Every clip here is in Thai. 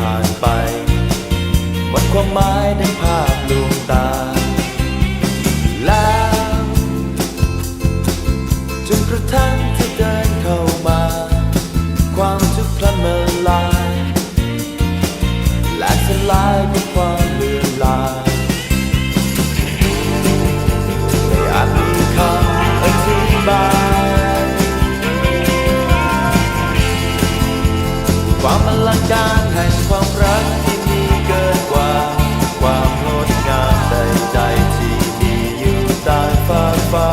ผ่านไป หมดความหมายในภาพลวงตา แล้ว จนกระทั่งที่เดินเข้ามา ความทุกข์พลันมาลายและสลาย ความอลังการแห่งความรักที่มีเกินกว่า ความงดงามใดๆที่มีอยู่ใต้ฟ้าฟ้า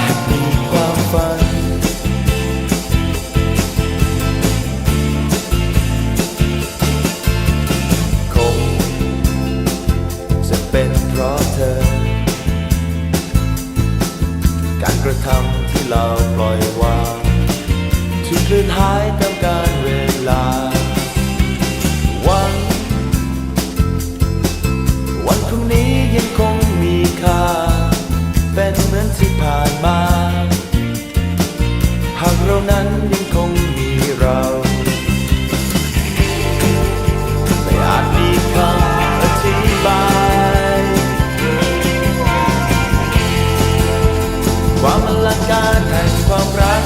แห่งมีความฝัน คงจะเป็นเพราะเธอ การกระทำที่เราปล่อย คลื่นหายตามกาลเวลา วัน วันพรุ่งนี้ยังคงมีค่า เป็นเหมือนที่ผ่านมา หากเรานั้นยังคงมีเรา ไม่อาจมีคำอธิบาย ความอลังการแห่งความรัก